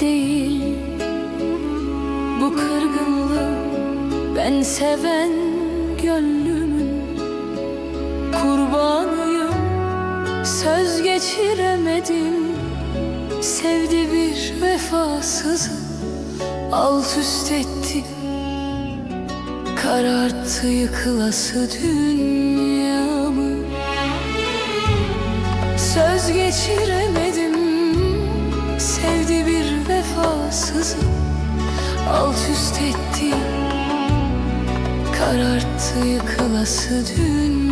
değil. Bu kırgınlığı ben seven gönlümün Kurbanıyım. Söz geçiremedim Sevdi bir vefasızı alt üst etti. Kararttı yıkılası dünyamı. Söz geçiremedim Sevdi bir vefasızı Alt üst etti. Kararttı yıkılası dünyamı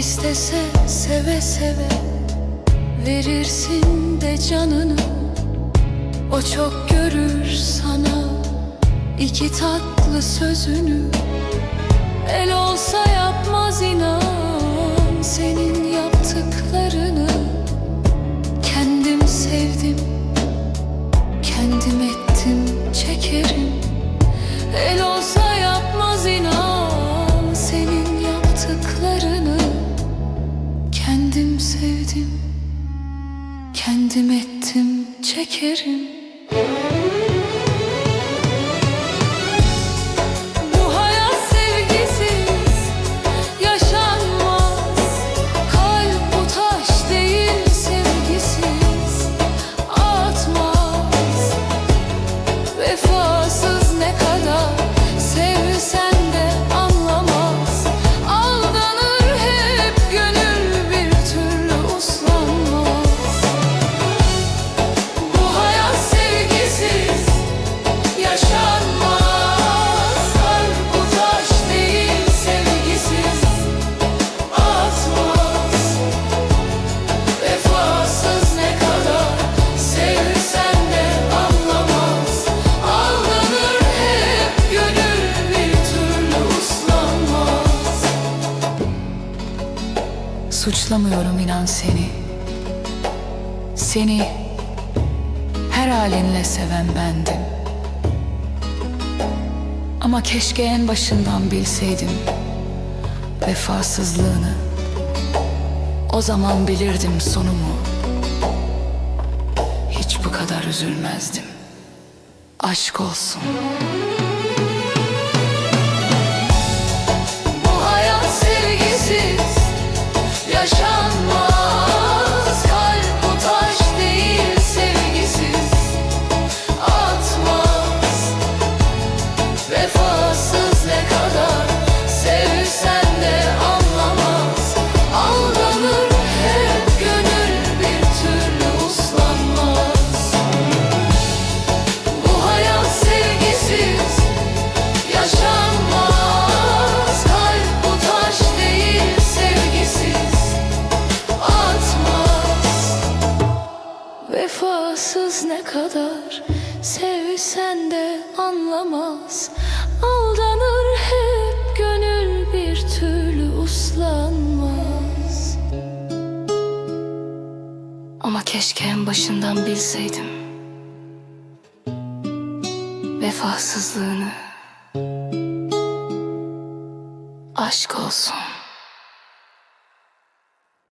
İstese seve seve verirsin de canını. O çok görür sana iki tatlı sözünü. El olsa yapmaz inan senin yaptıklarını. Kendim sevdim, kendim ettim çekerim. El kendim ettim çekerim Suçlamıyorum inan seni. Seni her halinle seven bendim. Ama keşke en başından bilseydim Vefasızlığını. O zaman bilirdim sonumu. Hiç bu kadar üzülmezdim. Aşk olsun Vefasız ne kadar sevsen de anlamaz. Aldanır hep gönül bir türlü uslanmaz. Ama keşke en başından bilseydim Vefasızlığını. Aşk olsun